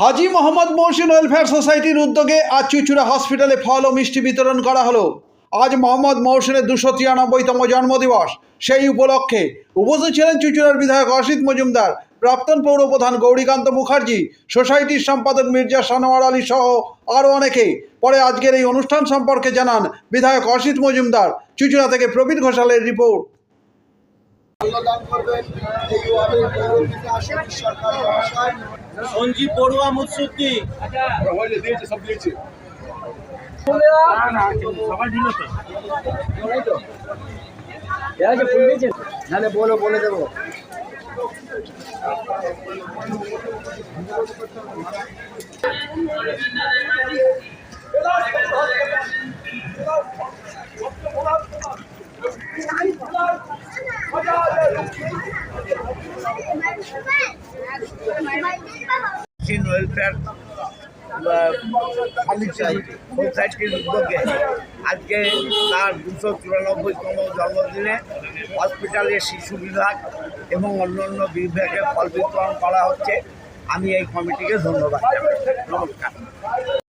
Haji Mohammad Mohsin welfare সোসাইটির উদ্যোগে আজ চুচুড়া হসপিটালে ফল ও মিষ্টি বিতরণ করা হলো। আজ মোহাম্মদ মহসিনের দুশো তিরানব্বইতম জন্মদিবস। সেই উপলক্ষে উপস্থিত ছিলেন চুচুড়ার বিধায়ক অসিত মজুমদার, প্রাক্তন পৌরপ্রধান গৌরীকান্ত মুখার্জি, সোসাইটির সম্পাদক মির্জা সানোয়ার আলী সহ আরও অনেকে। পরে আজকের এই অনুষ্ঠান সম্পর্কে জানান বিধায়ক অসিত মজুমদার, চুচুড়া থেকে প্রবীণ ঘোষালের রিপোর্ট। মাল্যদান করবেন এই ওয়ার্ডের পৌরপিতা সতীশ সরকার মহাশয় সঞ্জীব বড়ুয়া মুৎসুদ্দি নাহলে বলো বলে দেবো চিন ওয়েলফেয়ার সোসাইটির উদ্যোগে। আজকে তার দুশো চুরানব্বইতম জন্মদিনে হসপিটালে শিশু বিভাগ এবং অন্যান্য বিভাগে ফল বিতরণ করা হচ্ছে। আমি এই কমিটিকে ধন্যবাদ নমস্কার।